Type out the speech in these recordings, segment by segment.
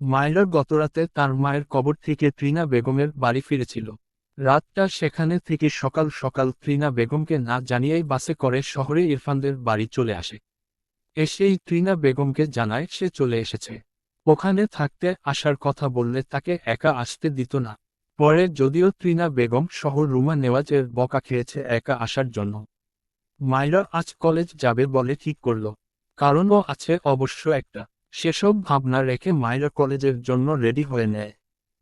মায়েরা গতরাতে তার মায়ের কবর থেকে ত্রিনা বেগমের বাড়ি ফিরেছিল। রাতটা সেখানে থেকে সকাল সকাল ত্রিনা বেগমকে না জানিয়েই বাসে করে শহরে ইরফানদের বাড়ি চলে আসে। এসেই ত্রিনা বেগমকে জানায় সে চলে এসেছে। ওখানে থাকতে আসার কথা বললে তাকে একা আসতে দিত না। পরে যদিও ত্রিনা বেগম শহর রুমা নেওয়াজের বকা খেয়েছে একা আসার জন্য। মাইরা আজ কলেজ যাবে বলে ঠিক করল। কারণও আছে অবশ্য একটা। সেসব ভাবনা রেখে মাইরা কলেজের জন্য রেডি হয়ে নেয়।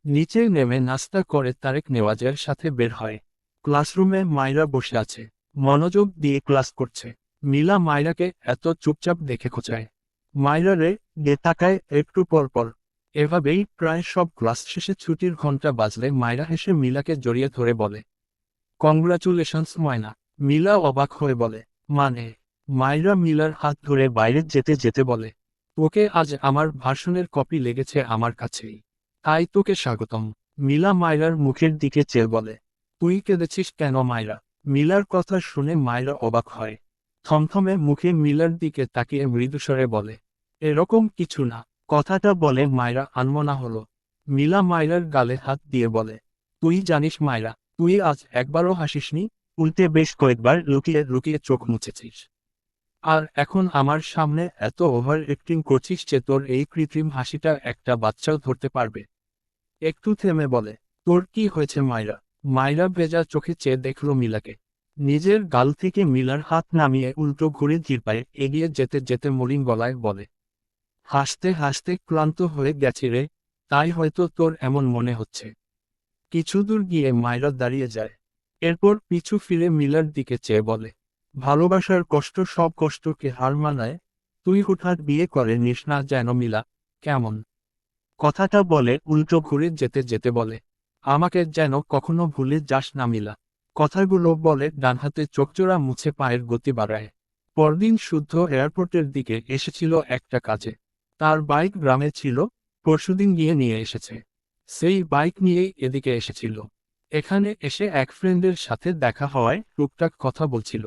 নিচে নেমে নাস্তা করে তারেক নেওয়াজের সাথে বের হয়। ক্লাসরুমে মাইরা বসে আছে। মনোযোগ দিয়ে ক্লাস করছে। মিলা মাইরাকে এত চুপচাপ দেখে খোঁচায়। মাইরা রে গে তাকায় একটু পর পর। এভাবেই প্রায় সব ক্লাস শেষে ছুটির ঘণ্টা বাজলে মাইরা হেসে মিলাকে জড়িয়ে ধরে বলে, কংগ্রাচুলেশনস ময়না মিলা অবাক হয়ে বলে মানে? মাইরা মিলার হাত ধরে বাইরে যেতে যেতে বলে তোকে আজ আমার ভাষণের কপি লেগেছে আমার কাছেই। তাই তোকে স্বাগতম। মিলা মায়রার মুখের দিকে চেয়ে বলে, তুই কেঁদেছিস কেন মায়রা? মিলার কথা শুনে মায়রা অবাক হয়। থমথমে মুখে মিলার দিকে তাকিয়ে মৃদুস্বরে বলে, এরকম কিছু না। কথাটা বলে মায়রা আনমনা হলো। মিলা মায়রার গালে হাত দিয়ে বলে, তুই জানিস মায়রা, তুই আজ একবারও হাসিসনি? উল্টে বেশ কয়েকবার লুকিয়ে লুকিয়ে চোখ মুছেছিস। আর এখন আমার সামনে এত ওভার অ্যাক্টিং করছিস যে তোর এই কৃত্রিম হাসিটা একটা বাচ্চাও ধরতে পারবে। একটু থেমে বলে, তোর কি হয়েছে মায়রা মায়রা ভেজা চোখে চেয়ে দেখল মিলাকে। নিজের গাল থেকে মিলার হাত নামিয়ে উল্টো ঘুরে জিরপায়ে এগিয়ে যেতে যেতে মলিন গলায় বলে, হাসতে হাসতে ক্লান্ত হয়ে গেছি রে, তাই হয়তো তোর এমন মনে হচ্ছে। কিছু দূর গিয়ে মায়রা দাঁড়িয়ে যায়। এরপর পিছু ফিরে মিলার দিকে চেয়ে বলে ভালোবাসার কষ্ট সব কষ্টকে হার মানায়, তুই হুঠাৎ বিয়ে করে নিস না যেন মিলা, কেমন? কথাটা বলে উল্টো ঘুরে যেতে যেতে বলে, আমাকে যেন কখনো ভুলে যাস না মিলা। কথাগুলো বলে ডান হাতে চোখচোরা মুছে পায়ের গতি বাড়ায়। পরদিন শুদ্ধ এয়ারপোর্টের দিকে এসেছিল একটা কাজে। তার বাইক গ্রামে ছিল, পরশুদিন গিয়ে নিয়ে এসেছে। সেই বাইক নিয়েই এদিকে এসেছিল। এখানে এসে এক ফ্রেন্ডের সাথে দেখা হওয়ায় টুকটাক কথা বলছিল।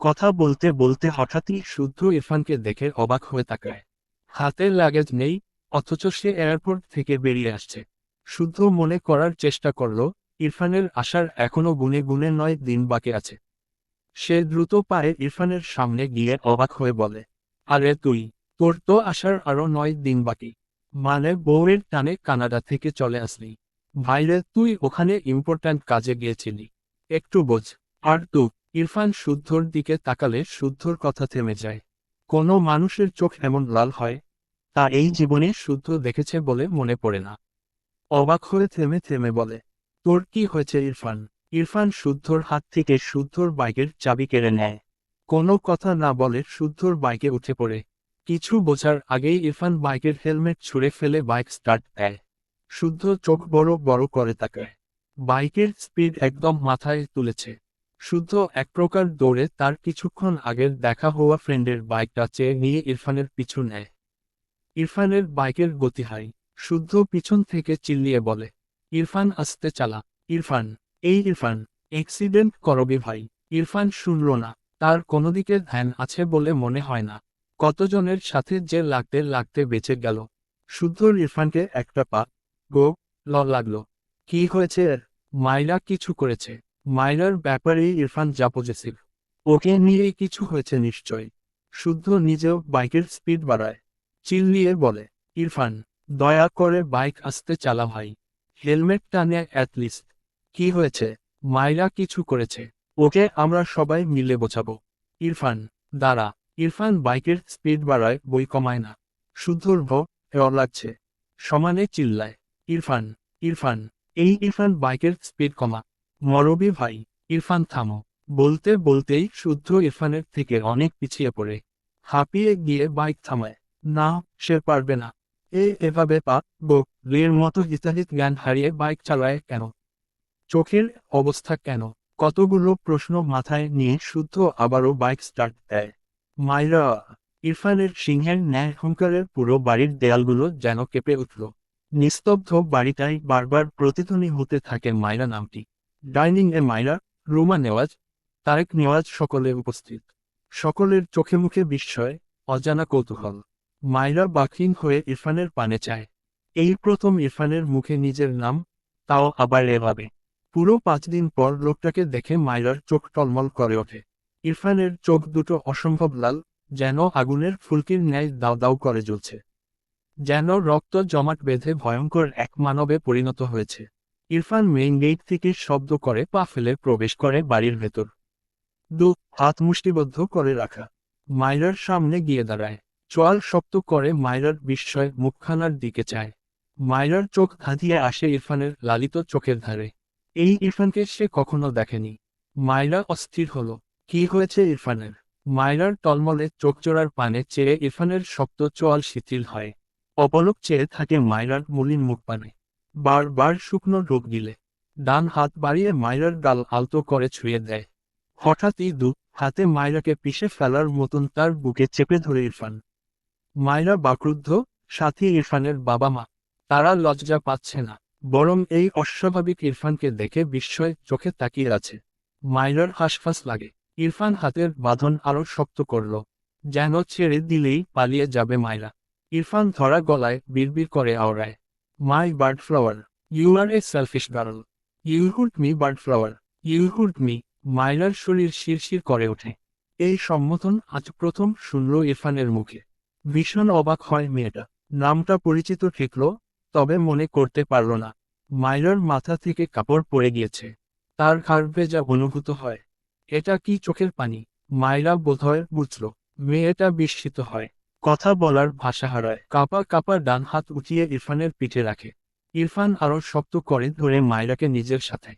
কথা বলতে বলতে হঠাৎই শুদ্ধ ইরফানকে দেখে অবাক হয়ে তাকায়। হাতে লাগেজ নেই, অথচ সে এয়ারপোর্ট থেকে বেরিয়ে আসছে। শুদ্ধ মনে করার চেষ্টা করল, ইরফানের আসার এখনও গুনে গুনে নয় দিন বাকি আছে। সে দ্রুত পায়ে ইরফানের সামনে গিয়ে অবাক হয়ে বলে, আরে তুই, তোর তো আসার আরও নয় দিন বাকি। মানে বউয়ের টানে কানাডা থেকে চলে আসলি। ভাইরে, তুই ওখানে ইম্পর্ট্যান্ট কাজে গিয়েছিলি। একটু বোঝ। আর তু, ইরফান শুদ্ধর দিকে তাকালে শুদ্ধর কথা থেমে যায়। কোনো মানুষের চোখ এমন লাল হয়, তা এই জীবনে শুদ্ধ দেখেছে বলে মনে পড়ে না। অবাক হয়ে থেমে থেমে বলে, তোর কি হয়েছে ইরফান? ইরফান শুদ্ধর হাত থেকে শুদ্ধর বাইকের চাবি কেড়ে নেয়। কোনো কথা না বলে শুদ্ধর বাইকে উঠে পড়ে। কিছু বোঝার আগেই ইরফান বাইকের হেলমেট ছুঁড়ে ফেলে বাইক স্টার্ট দেয়। শুদ্ধ চোখ বড় বড় করে তাকায়। বাইকের স্পিড একদম মাথায় তুলেছে। শুদ্ধ এক প্রকার দৌড়ে তার কিছুক্ষণ আগের দেখা হওয়া ফ্রেন্ডের বাইকটা চেয়ে নিয়ে ইরফানের পিছু নেয়। ইরফানের বাইকের গতি হাই, শুদ্ধ পিছন থেকে চিল্লিয়ে বলে, ইরফান, আসতে চালা। ইরফান, এই ইরফান, অ্যাক্সিডেন্ট করবি ভাই। ইরফান শুনল না, তার কোনো দিকে ধ্যান আছে বলে মনে হয় না। কতজনের সাথে যে লাগতে লাগতে বেঁচে গেল। শুদ্ধর ইরফানকে একটা পা, গো, ল লাগল। কি হয়েছে মাইরা কিছু করেছে। মাইরার ব্যাপারেই ইরফান যা ওকে নিয়ে কিছু হয়েছে নিশ্চয় শুদ্ধ নিজেও বাইকের স্পিড বাড়ায়। চিল্লিয়ে বলে, ইরফান, দয়া করে বাইক আসতে চালা ভাই। হেলমেট টানে অ্যাটলিস্ট কি হয়েছে? মাইরা কিছু করেছে। ওকে আমরা সবাই মিলে বোঝাবো। ইরফান, দাঁড়া। ইরফান বাইকের স্পিড বাড়ায়, বই কমায় না। শুদ্ধর ভ লাগছে। সমানে চিল্লায়। ইরফান ইরফান, এই ইরফান বাইকের স্পিড কমা। মরবি ভাই, ইরফান থামো। বলতে বলতেই শুদ্ধ ইরফানের থেকে অনেক পিছিয়ে পড়ে। হাঁপিয়ে গিয়ে বাইক থামায়। না, সে পারবে না। এ এভাবে পা বোক রের মতো হিতাহিত জ্ঞান হারিয়ে বাইক চালায় কেন? চোখের অবস্থা কেন? কতগুলো প্রশ্ন মাথায় নিয়ে শুদ্ধ আবারও বাইক স্টার্ট দেয়। মাইরা, ইরফানের সিংহের ন্যায় হুঙ্কারের পুরো বাড়ির দেয়ালগুলো যেন কেঁপে উঠল। নিস্তব্ধ বাড়িটাই বারবার প্রতিধ্বনি হতে থাকে মাইরা নামটি। ডাইনিং এ মাইরা, রুমা নেওয়াজ, তারেক নেওয়াজ সকলে উপস্থিত। সকলের চোখে মুখে বিস্ময়, অজানা কৌতূহল। মাইরা বাকহীন হয়ে ইরফানের পানে চায়। এই প্রথম ইরফানের মুখে নিজের নাম, তাও আবার এভাবে। পুরো পাঁচ দিন পর লোকটাকে দেখে মাইরার চোখ টলমল করে ওঠে। ইরফানের চোখ দুটো অসম্ভব লাল, যেন আগুনের ফুলকির ন্যায় দাও দাও করে জ্বলছে। যেন রক্ত জমাট বেঁধে ভয়ঙ্কর এক মানবে পরিণত হয়েছে। ইরফান মেইন গেট থেকে শব্দ করে, পা ফেলে প্রবেশ করে বাড়ির ভেতর। দু হাত মুষ্টিবদ্ধ করে রাখা। মাইরার সামনে গিয়ে দাঁড়ায়। চোয়াল শক্ত করে মাইরার বিস্ময় মুখখানার দিকে চায়। মাইরার চোখ ধাঁধিয়ে আসে ইরফানের লালিত চোখের ধারে। এই ইরফানকে সে কখনো দেখেনি। মাইরা অস্থির হলো। কি হয়েছে ইরফানের? মাইরার টলমলে চোখচোরার পানে চেয়ে ইরফানের শক্ত চোয়াল শিথিল হয়। অপলক চেয়ে থাকে মাইরার মলিন মুখ পানে বারবার শুকনো রোগ গিলে ডান হাত বাড়িয়ে মাইরার গাল আলতো করে ছুঁয়ে দেয়। হঠাৎই দু হাতে মাইরাকে পিষে ফেলার মতন তার বুকে চেপে ধরে ইরফান। মাইরা বাক্রুদ্ধ, সাথী ইরফানের বাবা মা। তারা লজ্জা পাচ্ছে না। বরং এই অস্বাভাবিক ইরফানকে দেখে বিস্ময় চোখে তাকিয়ে আছে। মাইরার হাসফাস লাগে। ইরফান হাতের বাঁধন আরও শক্ত করল। যেন ছেড়ে দিলেই পালিয়ে যাবে মাইরা ইরফান ধরা গলায় বিড়বিড় করে আওড়ায়। My bird flower you are a selfish girl you hurt me bird flower you hurt me মাইরার শরীর শিরশির করে ওঠে। এই সম্বোধন আজ প্রথম শুনল ইরফানের মুখে। ভীষণ অবাক হয় মেয়েটা। নামটা পরিচিত ঠেকল, তবে মনে করতে পারল না। মাইরার মাথা থেকে কাপড় পড়ে গিয়েছে। তার ঘাড় যা অনুভূত হয়। এটা কি চোখের পানি? মাইরা বোধহয় বুঝল। মেয়েটা বিস্মিত হয়। কথা বলার ভাষা হারায়। কাপা কাপা ডান হাত উঠিয়ে ইরফানের পিঠে রাখে। ইরফান আরও শক্ত করে ধরে মাইরাকে নিজের সাথে।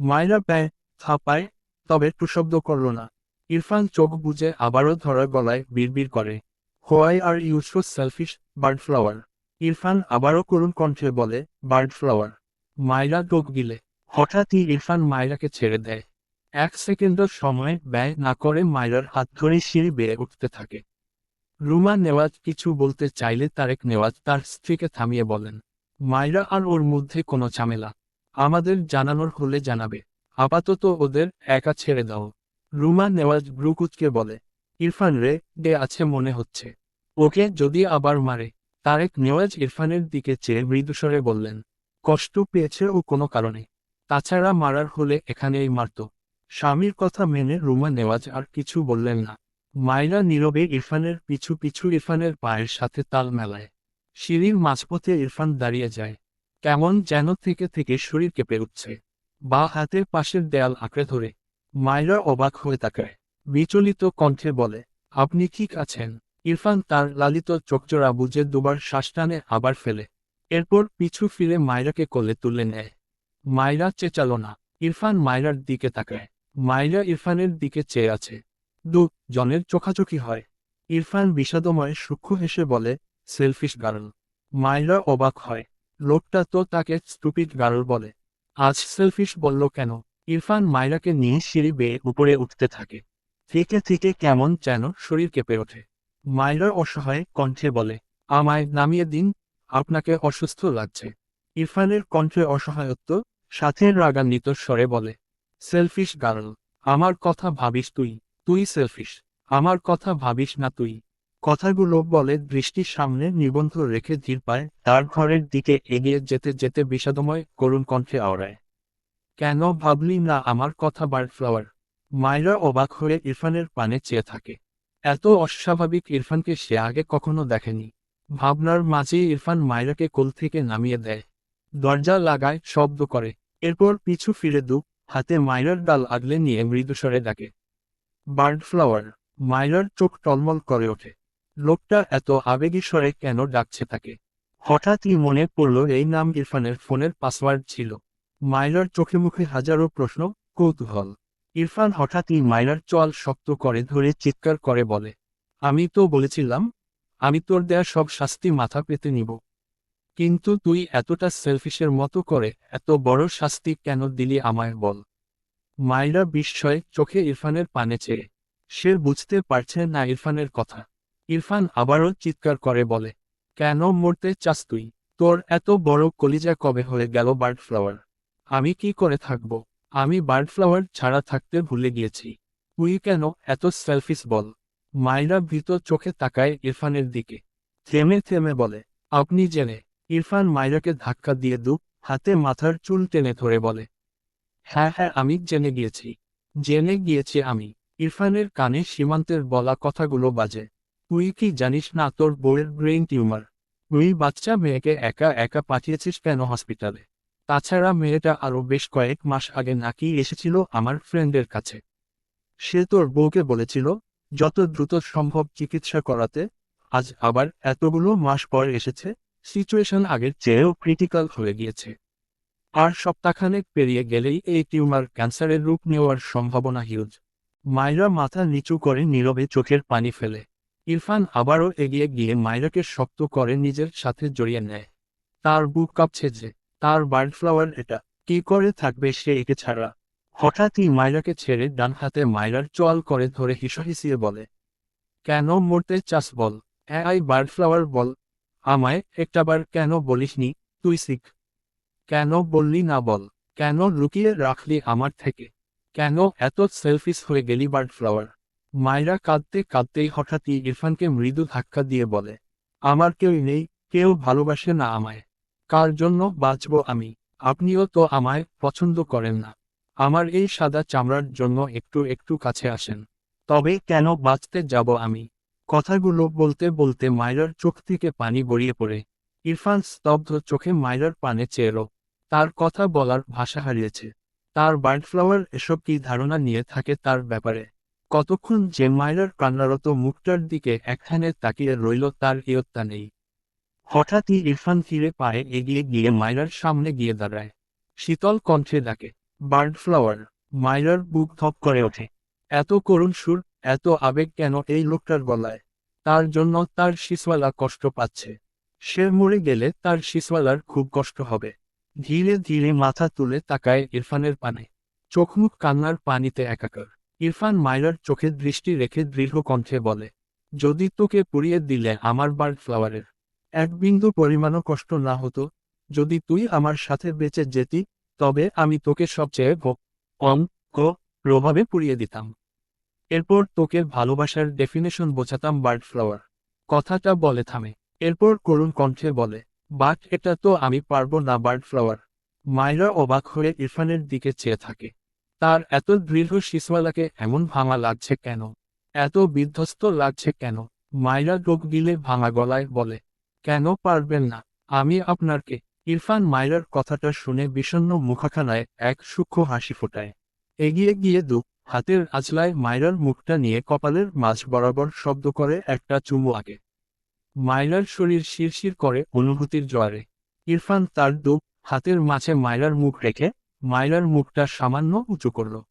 মাইরা ব্যয় থাপায়, তবে টুশব্দ করল না। ইরফান চোখ বুজে আবারও ধরা গলায় বিড়বিড় করে, why are you so selfish bird flower Irfan আবারও করুণ কণ্ঠে বলে বার্ড ফ্লাওয়ার মাইরা ডোক গিলে। হঠাৎই ইরফান মাইরাকে ছেড়ে দেয়। এক সেকেন্ডের সময় ব্যয় না করে মাইরার হাত ধরে সিঁড়ি বেয়ে উঠতে থাকে। রুমা নেওয়াজ কিছু বলতে চাইলে তারেক নেওয়াজ তার স্ত্রীকে থামিয়ে বলেন, মাইরা আর ওর মধ্যে কোনো ঝামেলা। আমাদের জানানোর হলে জানাবে। আপাতত ওদের একা ছেড়ে দাও। রুমা নেওয়াজ ব্রুকুচকে বলে, ইরফান রে ডে আছে মনে হচ্ছে। ওকে যদি আবার মারে। তারেক নেওয়াজ ইরফানের দিকে চেয়ে মৃদুস্বরে বললেন, কষ্ট পেয়েছে ও কোনো কারণে। তাছাড়া মারার হলে এখানেই মারত। স্বামীর কথা মেনে রুমা নেওয়াজ আর কিছু বললেন না। মাইরা নীরবে ইরফানের পিছু পিছু ইরফানের পায়ের সাথে তাল মেলায়। সিঁড়ির মাঝপথে ইরফান দাঁড়িয়ে যায়। কেমন যেন থেকে থেকে শরীর কেঁপে উঠছে। বা হাতের পাশের দেয়াল আঁকড়ে ধরে। মাইরা অবাক হয়ে তাকায়। বিচলিত কণ্ঠে বলে, আপনি ঠিক আছেন? ইরফান তার লালিত চোখচোরা বুঝে দুবার শ্বাস টানে আবার ফেলে। এরপর পিছু ফিরে মাইরাকে কোলে তুলে নেয়। মাইরা চেঁচালো না। ইরফান মাইরার দিকে তাকায়। মাইরা ইরফানের দিকে চেয়ে আছে। দু, জনের চোখাচোখি হয়। ইরফান বিষাদময় সূক্ষ্ম হেসে বলে, সেলফিশ গার্ল। মাইরা অবাক হয়। লোকটা তো তাকে স্টুপিড গার্ল বলে। আজ সেলফিশ বলল কেন? ইরফান মাইরাকে নিয়ে সিঁড়ি বেয়ে উপরে উঠতে থাকে। থেকে থেকে কেমন যেন শরীর কেঁপে ওঠে। মাইরা অসহায় কণ্ঠে বলে, আমায় নামিয়ে দিন, আপনাকে অসুস্থ লাগছে। ইরফানের কণ্ঠে অসহায়ত্ব, সাথে রাগান্বিত স্বরে বলে, সেলফিশ গার্ল, আমার কথা ভাবিস তুই। তুই সেলফিশ, আমার কথা ভাবিস না তুই। কথাগুলো বলে দৃষ্টির সামনে নিবন্ধ রেখে ধীর পায় তার ঘরের দিকে এগিয়ে যেতে যেতে বিষাদময় করুণ কণ্ঠে আওড়ায়। কেন ভাবলি না আমার কথা বার্ড ফ্লাওয়ার মায়েরা অবাক হয়ে ইরফানের পানে চেয়ে থাকে। এত অস্বাভাবিক ইরফানকে সে আগে কখনো দেখেনি। ভাবনার মাঝেই ইরফান মায়রাকে কোল থেকে নামিয়ে দেয়। দরজা লাগায় শব্দ করে। এরপর পিছু ফিরে দু হাতে মাইরার ডাল আগলে নিয়ে মৃদুস্বরে ডাকে। বার্ড ফ্লাওয়ার মাইরার চোখ টলমল করে ওঠে। লোকটা এত আবেগী স্বরে কেন ডাকছে তাকে? হঠাৎই মনে পড়ল এই নাম ইরফানের ফোনের পাসওয়ার্ড ছিল। মাইরার চোখে মুখে হাজারো প্রশ্ন, কৌতূহল। ইরফান হঠাৎই মাইরার চল শক্ত করে ধরে চিৎকার করে বলে, আমি তো বলেছিলাম, আমি তোর দেয়া সব শাস্তি মাথা পেতে নিব। কিন্তু তুই এতটা সেলফিশের মতো করে এত বড় শাস্তি কেন দিলি আমায় বল? মাইরা বিস্ময়ে চোখে ইরফানের পানে চেয়ে। সে বুঝতে পারছে না ইরফানের কথা। ইরফান আবারও চিৎকার করে বলে, কেন মরতে চাস তুই? তোর এত বড় কলিজা কবে হয়ে গেল বার্ড ফ্লাওয়ার আমি কি করে থাকব? আমি বার্ড ফ্লাওয়ার ছাড়া থাকতে ভুলে গিয়েছি। তুই কেন এত সেলফিস বল? মাইরা ভীত চোখে তাকায় ইরফানের দিকে। থেমে থেমে বলে, আপনি জেনে, ইরফান মাইরাকে ধাক্কা দিয়ে দু, হাতে মাথার চুল টেনে ধরে বলে হ্যাঁ হ্যাঁ আমি জেনে গিয়েছি। জেনে গিয়েছি আমি। ইরফানের কানে সীমান্তের বলা কথাগুলো বাজে। তুই কি জানিস না তোর বউয়ের ব্রেইন টিউমার? তুই বাচ্চা মেয়েকে একা একা পাঠিয়েছিস কেন হসপিটালে? তাছাড়া মেয়েটা আরও বেশ কয়েক মাস আগে নাকি এসেছিল আমার ফ্রেন্ডের কাছে। সে তোর বউকে বলেছিল, যত দ্রুত সম্ভব চিকিৎসা করাতে। আজ আবার এতগুলো মাস পর এসেছে। সিচুয়েশন আগের চেয়েও ক্রিটিক্যাল হয়ে গিয়েছে। আর সপ্তাহখানেক পেরিয়ে গেলেই এই টিউমার ক্যান্সারের রূপ নেওয়ার সম্ভাবনা হিউজ। মায়রা মাথা নিচু করে নীরবে চোখের পানি ফেলে। ইরফান আবারও এগিয়ে গিয়ে মায়রাকে শক্ত করে নিজের সাথে জড়িয়ে নেয়। তার বুক কাঁপছে যে, তার বার্ড ফ্লাওয়ার এটা, কি করে থাকবে সে একে ছাড়া? হঠাৎই মায়রাকে ছেড়ে ডান হাতে মায়রার চোয়াল করে ধরে হিসহিসিয়ে বলে, কেন মরতে চাস বল আই বার্ড ফ্লাওয়ার বল, আমায় একটাবার কেন বলিসনি, তুই শিখ। কেন বললি না বল? কেন লুকিয়ে রাখলি আমার থেকে? কেন এত সেলফিস হয়ে গেলি বার্ড ফ্লাওয়ার মায়রা কাঁদতে কাঁদতেই হঠাৎই ইরফানকে মৃদু ধাক্কা দিয়ে বলে, আমার কেউ নেই, কেউ ভালোবাসে না আমায়। কার জন্য বাঁচব আমি? আপনিও তো আমায় পছন্দ করেন না। আমার এই সাদা চামড়ার জন্য একটু একটু কাছে আসেন। তবে কেন বাঁচতে যাব আমি? কথাগুলো বলতে বলতে মায়রার চোখ থেকে পানি গড়িয়ে পড়ে। ইরফান স্তব্ধ চোখে মায়রার পানে চেয়েল তার কথা বলার ভাষা হারিয়েছে। তার বার্ড ফ্লাওয়ার এসব কি ধারণা নিয়ে থাকে তার ব্যাপারে? কতক্ষণ যে মায়রার কান্নারত মুখটার দিকে একখানে তাকিয়ে রইল তার ইয়ত্তা নেই। হঠাৎই ইরফান ফিরে পায়ে এগিয়ে গিয়ে মায়রার সামনে গিয়ে দাঁড়ায়। শীতল কণ্ঠে ডাকে বার্ড ফ্লাওয়ার বুক থপ করে ওঠে। এত করুণ সুর, এত আবেগ কেন এই লোকটার গলায়? তার জন্য তার শিশওয়ালা কষ্ট পাচ্ছে। সে মরে গেলে তার শিশওয়ালার খুব কষ্ট হবে। ধীরে ধীরে মাথা তুলে তাকায় ইরফানের পানে। চোখমুখ কান্নার পানিতে একাকার। ইরফান মায়রার চোখে দৃষ্টি রেখে দৃঢ় কণ্ঠে বলে, যদি তোকে পুড়িয়ে দিলে আমার বার্ড ফ্লাওয়ারের এক বিন্দু পরিমাণও কষ্ট না হতো, যদি তুই আমার সাথে বেঁচে যেতি, তবে আমি তোকে সবচেয়ে কম ক প্রভাবে পুড়িয়ে দিতাম। এরপর তোকে ভালোবাসার ডেফিনেশন বোঝাতাম বার্ড ফ্লাওয়ার। কথাটা বলে থামে। এরপর করুণ কণ্ঠে বলে বাট এটা তো আমি পারব না বার্ড ফ্লাওয়ার। মায়রা অবাক হয়ে ইরফানের দিকে চেয়ে থাকে। তার এত দৃঢ় শিশওয়ালাকে এমন ভাঙা লাগছে কেন? এত বিধ্বস্ত লাগছে কেন? মায়রা ডোক গিলে ভাঙা গলায় বলে, কেন পারবেন না? আমি আপনারকে। ইরফান মায়রার কথাটা শুনে বিষণ্ন মুখাখানায় এক সূক্ষ্ম হাসি ফোটায়। এগিয়ে গিয়ে দু হাতের আজলায় মায়রার মুখটা নিয়ে কপালের মাঝ বরাবর শব্দ করে একটা চুমু আগে। মায়রার শরীর শিরশির করে অনুভূতির জোয়ারে। ইরফান তার দু হাতের মাঝে মায়রার মুখ রেখে মায়রার মুখটা সামান্য উঁচু করল।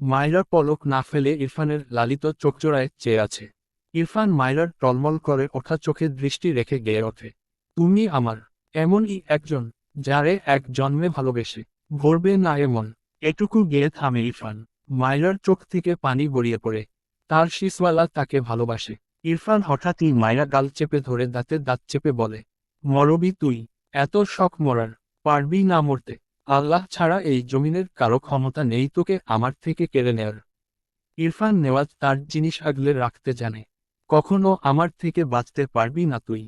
মায়রার পলক না ফেলে ইরফানের লালিত চোখজোড়ায় চেয়ে আছে। ইরফান মায়রার টলমল করে ওঠা চোখে দৃষ্টি রেখে গেয়ে ওঠে। তুমি আমার, এমনই একজন, যারে এক জন্মে ভালোবেসে, ভরবে না এমন। এটুকু গেয়ে থামে ইরফান। মায়রার চোখ থেকে পানি গড়িয়ে পড়ে। তার শিসওয়ালা তাকে ভালোবাসে। ইরফান হঠাৎই মায়রা গাল চেপে ধরে দাঁতে দাঁত চেপে বলে, মরবি তুই, এত শখ মরার, পারবি না মরতে। আল্লাহ ছাড়া এই জমিনের কারও ক্ষমতা নেই তোকে আমার থেকে কেড়ে নেয়ার। ইরফান নেওয়াজ তার জিনিস আগলে রাখতে জানে, কখনো আমার থেকে বাঁচতে পারবি না তুই,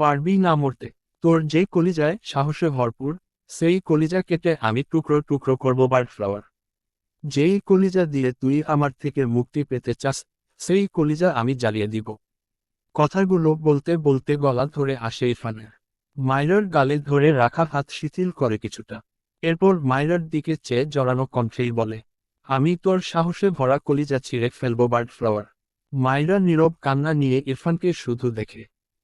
পারবি না মরতে। তোর যে কলিজায় সাহসে ভরপুর, সেই কলিজা কেটে আমি টুকরো টুকরো করব বার্ড ফ্লাওয়ার যেই কলিজা দিয়ে তুই আমার থেকে মুক্তি পেতে চাস সেই কলিজা আমি জ্বালিয়ে দিব। কথাগুলো বলতে বলতে গলা ধরে আসে ইরফানের। মাইরার গালে ধরে রাখা হাত শিথিল করে কিছুটা। এরপর মাইরার দিকে চেয়ে জড়ানো কণ্ঠেই বলে, আমি তোর সাহসে ভরা কলিজা ছিঁড়ে ফেলব, বার্ড ফ্লাওয়ার। মাইরা নীরব কান্না নিয়ে ইরফানকে শুধু দেখে।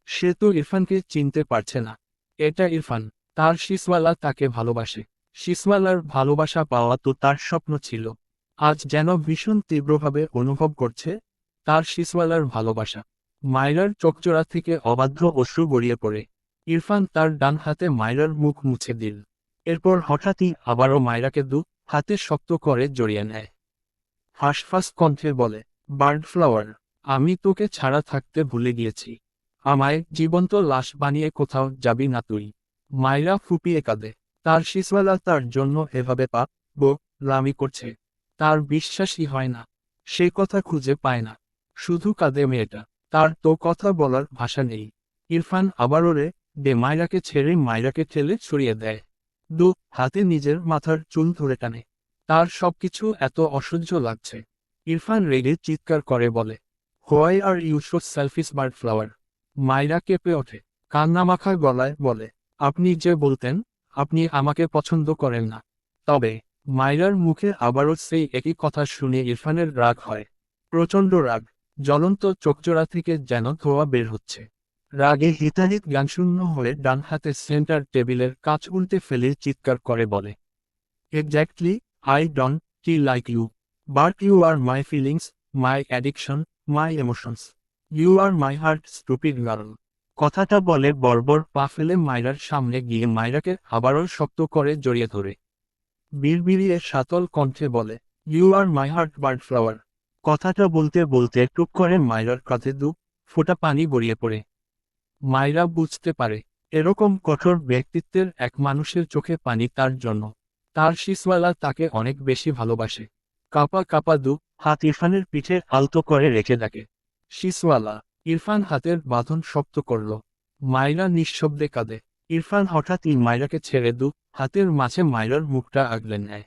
সে তো ইরফানকে চিনতে পারছে না। এটা ইরফান, তার শিসওয়ালা তাকে ভালোবাসে। শিসওয়ালার ভালোবাসা পাওয়া তো তার স্বপ্ন ছিল। আজ যেন ভীষণ তীব্রভাবে অনুভব করছে তার শিসওয়ালার ভালোবাসা। মায়রার চোখচোড়া থেকে অবাধ্য অশ্রু গড়িয়ে পড়ে। ইরফান তার ডান হাতে মায়রার মুখ মুছে দিল। এরপর হঠাৎই আবারও মায়রাকে দু হাতে শক্ত করে জড়িয়ে নেয়। হাসফাস কণ্ঠে বলে, বার্ড ফ্লাওয়ার, আমি তোকে ছাড়া থাকতে ভুলে গিয়েছি। আমায় জীবন্ত লাশ বানিয়ে কোথাও যাবি না তুই। মায়রা ফুপিয়ে কাঁদে। তার শিশওয়ালা তার জন্য এভাবে পাপ বো লামি করছে। তার বিশ্বাসই হয় না। সে কথা খুঁজে পায় না। শুধু কাঁদে মেয়েটা তার তো কথা বলার ভাষা নেই। ইরফান আবারও রে, দে মায়রাকে ছেড়ে মায়রাকে ঠেলে ছড়িয়ে দেয়। দু, হাতে নিজের মাথার চুল ধরে টানে। তার সবকিছু এত অসহ্য লাগছে। ইরফান রেগে চিৎকার করে বলে, why are you so selfish bird flower? Mayra কেঁপে ওঠে, কান্নামাখা গলায় বলে, আপনি যে বলতেন, আপনি আমাকে পছন্দ করেন না। তবে মায়রার মুখে আবারও সেই একই কথা শুনে ইরফানের রাগ হয়। প্রচণ্ড রাগ। জ্বলন্ত চোখজোড়া থেকে যেন ধোয়া বের হচ্ছে। রাগে হিতাহিত জ্ঞানশূন্য হয়ে ডান হাতে সেন্টার টেবিলের কাজ উল্টে ফেলে চিৎকার করে বলে exactly I don't like you but you are my feelings my addiction my emotions you are my heart stupid girl কথাটা বলে বর্বর পা ফেলে মায়রার সামনে গিয়ে মায়রাকে আবারও শক্ত করে জড়িয়ে ধরে। বিড়বিড়িয়ে সাতল কণ্ঠে বলে you are my heart bird flower কথাটা বলতে বলতে টুক করে মায়রার কাঁধে দু ফোঁটা পানি গড়িয়ে পড়ে। মায়রা বুঝতে পারে, এরকম কঠোর ব্যক্তিত্বের এক মানুষের চোখে পানি তার জন্য। তার শিসওয়ালা তাকে অনেক বেশি ভালোবাসে। কাপা কাপা দু হাত ইরফানের পিঠে আলতো করে রেখে ডাকে শিসওয়ালা ইরফান হাতের বাঁধন শক্ত করল। মায়রা নিঃশব্দে কাঁদে। ইরফান হঠাৎই মায়রাকে ছেড়ে দু হাতের মাঝে মায়রার মুখটা আগলে নেয়।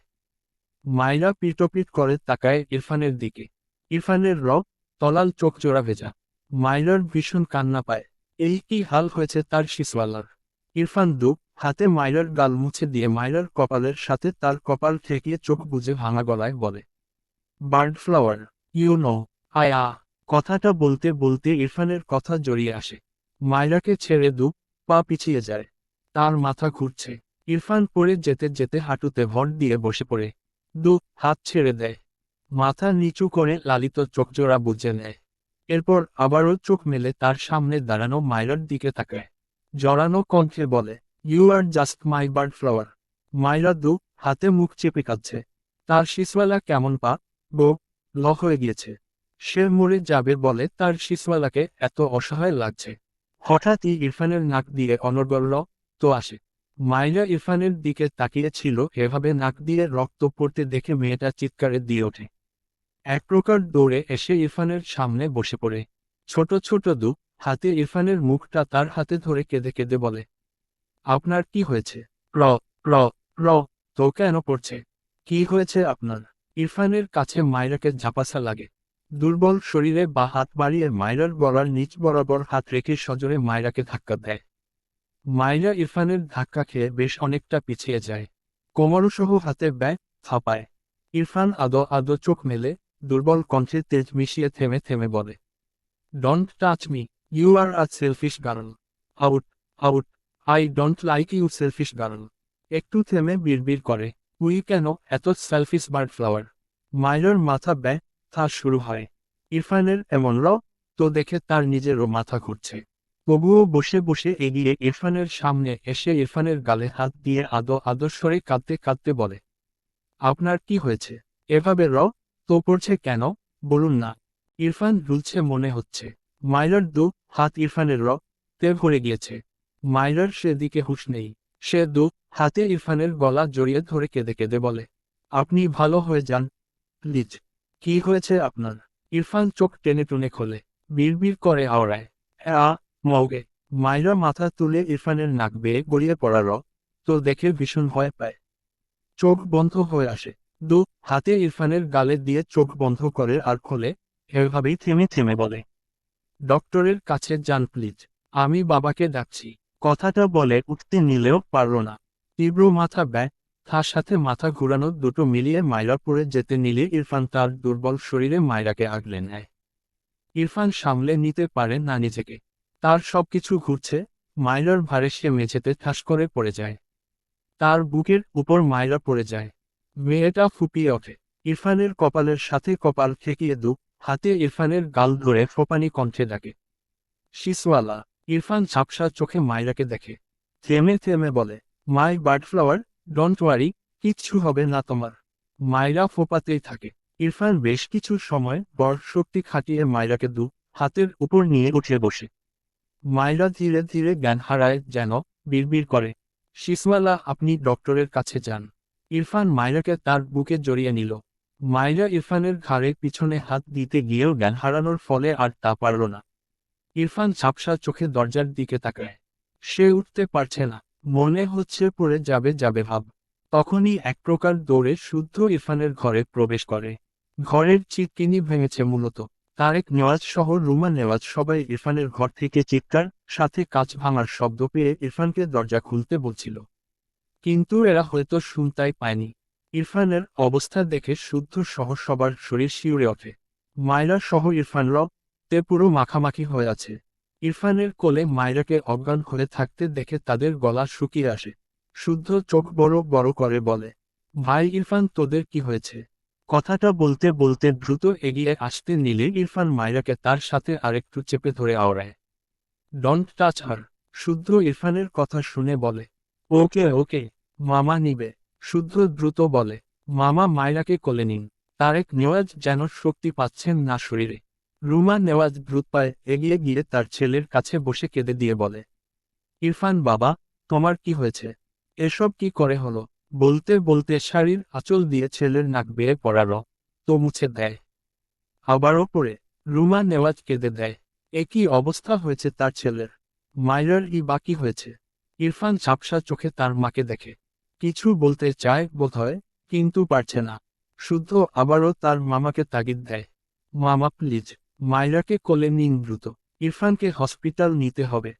মায়রা পিটপিট করে তাকায় ইরফানের দিকে। ইরফানের রব তলাল চোখ জোড়া ভেজা। মায়রার ভীষণ কান্না পায়। এই কি হাল হয়েছে তার শিসওয়ালার ইরফান দু হাতে মায়রার গাল মুছে দিয়ে মায়রার কপালের সাথে তার কপাল ঠেকিয়ে চোখ বুঝে ভাঙা গলায় বলে, বার্ড ফ্লাওয়ার ইউ নো আয়া কথাটা বলতে বলতে ইরফানের কথা জড়িয়ে আসে। মায়রাকে ছেড়ে দু পা পিছিয়ে যায়। তার মাথা ঘুরছে। ইরফান পড়ে যেতে যেতে হাঁটুতে ভর দিয়ে বসে পড়ে। দু হাত ছেড়ে দেয়। মাথা নিচু করে লালিত চোখজোড়া বুঝে নেয়। এরপর আবারও চোখ মেলে তার সামনে দাঁড়ানো মাইরার দিকে তাকায়। জড়ানো কণ্ঠে বলে you are just my bird flower Mayra দু, হাতে মুখ চেপে কাচ্ছে তার শিসওয়ালা কেমন পা? বো ল হয়ে গিয়েছে। সে মরে যাবে বলে তার শিসওয়ালাকে এত অসহায় লাগছে। হঠাৎই ইরফানের নাক দিয়ে অনর্গল তো আসে। মাইরা ইরফানের দিকে তাকিয়েছিল এভাবে নাক দিয়ে রক্ত পড়তে দেখে মেয়েটা চিৎকারে দিয়ে ওঠে। এক প্রকার দৌড়ে এসে ইরফানের সামনে বসে পড়ে। ছোট ছোট দু হাতে ইরফানের মুখটা তার হাতে ধরে কেঁদে কেঁদে বলে, আপনার কি হয়েছে? র র র, তো কেন পড়ছে? কি হয়েছে আপনার? ইরফানের কাছে মায়রাকে ঝাপাসা লাগে। দুর্বল শরীরে বা হাত বাড়িয়ে মায়রার গলার নিচ বরাবর হাত রেখে সজোরে মায়রাকে ধাক্কা দেয়। মায়রা ইরফানের ধাক্কা খেয়ে বেশ অনেকটা পিছিয়ে যায়। কোমরসহ হাতে ব্যয় ফাঁপায় ইরফান আদো আদো চোখ মেলে দুর্বল কণ্ঠে তেজ মিশিয়ে থেমে থেমে বলে don't touch me you are a selfish girl out out I don't like you selfish girl একটু থেমে বিড়বিড় করে উই কেন এত সেলফিশ বার্ড ফ্লাওয়ার মায়রার মাথা ব্যয়, তা শুরু হয়। ইরফানের এমন র তো দেখে তার নিজেরও মাথা ঘুরছে। তবুও বসে বসে এগিয়ে ইরফানের সামনে এসে ইরফানের গালে হাত দিয়ে আদো আদর্শরে কাঁদতে কাঁদতে বলে, আপনার কি হয়েছে? এভাবে র তো পড়ছে কেন? বলুন না। ইরফান রুলছে মনে হচ্ছে। মাইরার দু হাত ইরফানের র তে ভরে গিয়েছে। মাইরার সেদিকে হুশ নেই। সে দু হাতে ইরফানের গলা জড়িয়ে ধরে কেঁদে কেঁদে বলে, আপনি ভালো হয়ে যান, প্লিজ। কি হয়েছে আপনার? ইরফান চোখ টেনে টুনে খোলে। বিড়বিড় করে আওড়ায়। আ, মৌগে। মাইরা মাথা তুলে ইরফানের নাক বেয়ে গড়িয়ে পড়ার তো দেখে ভীষণ ভয় পায়। চোখ বন্ধ হয়ে আসে। দু, হাতে ইরফানের গালে দিয়ে চোখ বন্ধ করে আর খোলে, এভাবেই থেমে থেমে বলে, ডক্টরের কাছে যান প্লিজ, আমি বাবাকে ডাকছি। কথাটা বলে উঠতে নিলেও পারল না। তীব্র মাথা ব্যয়, তার সাথে মাথা ঘুরানো দুটো মিলিয়ে মায়রা পড়ে যেতে নিলে ইরফান তার দুর্বল শরীরে মায়রাকে আগলে নেয়। ইরফান সামলে নিতে পারে না নিজেকে। তার সবকিছু ঘুরছে মায়রার ভারে সে মেঝেতে ঠাস করে পড়ে যায়। তার বুকের উপর মায়রা পড়ে যায়। মেয়েটা ফুপিয়ে ওঠে। ইরফানের কপালের সাথে কপাল ঠেকিয়ে দু, হাতে ইরফানের গাল ধরে ফোপানি কণ্ঠে ডাকে। শিসওয়ালা ইরফান ঝাপসা চোখে মায়রাকে দেখে। থেমে থেমে বলে, my bird flower, don't worry, কিচ্ছু হবে না তোমার। মায়রা ফোপাতেই থাকে। ইরফান বেশ কিছু সময় বড় শক্তি খাটিয়ে মায়রাকে দু, হাতের উপর নিয়ে উঠে বসে। মায়রা ধীরে ধীরে জ্ঞান হারায় যেন বিড়বিড় করে। শিসওয়ালা আপনি ডক্টরের কাছে যান। ইরফান মায়রাকে তার বুকে জড়িয়ে নিল। মায়রা ইরফানের ঘাড়ে পিছনে হাত দিতে গিয়েও জ্ঞান হারানোর ফলে আর তা পারল না। ইরফান ঝাপসা চোখে দরজার দিকে তাকায়। সে উঠতে পারছে না। মনে হচ্ছে পড়ে যাবে যাবে ভাব। তখনই এক প্রকার দৌড়ে শুদ্ধ ইরফানের ঘরে প্রবেশ করে। ঘরের চিৎকিনি ভেঙেছে মূলত। তারেক নেওয়াজ সহ রুমা নেওয়াজ সবাই ইরফানের ঘর থেকে চিৎকার, সাথে কাঁচ ভাঙার শব্দ পেয়ে ইরফানকে দরজা খুলতে বলছিল। কিন্তু এরা হয়তো শুনতাই পায়নি। ইরফানের অবস্থা দেখে শুদ্ধ সহ সবার শরীর শিউরে ওঠে। মায়রা সহ ইরফান রব তে পুরো মাখামাখি হয়ে আছে। ইরফানের কোলে মায়রাকে অজ্ঞান হয়ে থাকতে দেখে তাদের গলা শুকিয়ে আসে। শুদ্ধ চোখ বড় বড় করে বলে, ভাই ইরফান, তোদের কি হয়েছে? কথাটা বলতে বলতে দ্রুত এগিয়ে আসতে নিলে ইরফান মায়রাকে তার সাথে আরেকটু চেপে ধরে আওড়ায়। ডন্ট টাচ হার শুদ্ধ ইরফানের কথা শুনে বলে, ওকে ওকে। মামা নিবে। শুদ্ধ দ্রুত বলে, মামা মায়রাকে কোলে নিন। তারেক নেওয়াজ যেন শক্তি পাচ্ছেন না শরীরে। রুমা নেওয়াজ দ্রুত পায়ে এগিয়ে গিয়ে তার ছেলের কাছে বসে কেঁদে দিয়ে বলে, ইরফান বাবা, তোমার কি হয়েছে? এসব কি করে হলো? বলতে বলতে শাড়ির আঁচল দিয়ে ছেলের নাক বেয়ে পড়া তো মুছে দেয়। আবারও পড়ে, রুমা নেওয়াজ কেঁদে দেয়, এ কি অবস্থা হয়েছে তার ছেলের? মাইরার ই বাকি হয়েছে? ইরফান ঝাপসা চোখে তার মাকে দেখে কিছু বলতে চায় বোধহয়, কিন্তু পারছে না। শুদ্ধ আবারও তার মামাকে তাগিদ দেয়। মামা, প্লিজ, মাইরাকে কোলে নিন দ্রুত। ইরফানকে হসপিটাল নিতে হবে।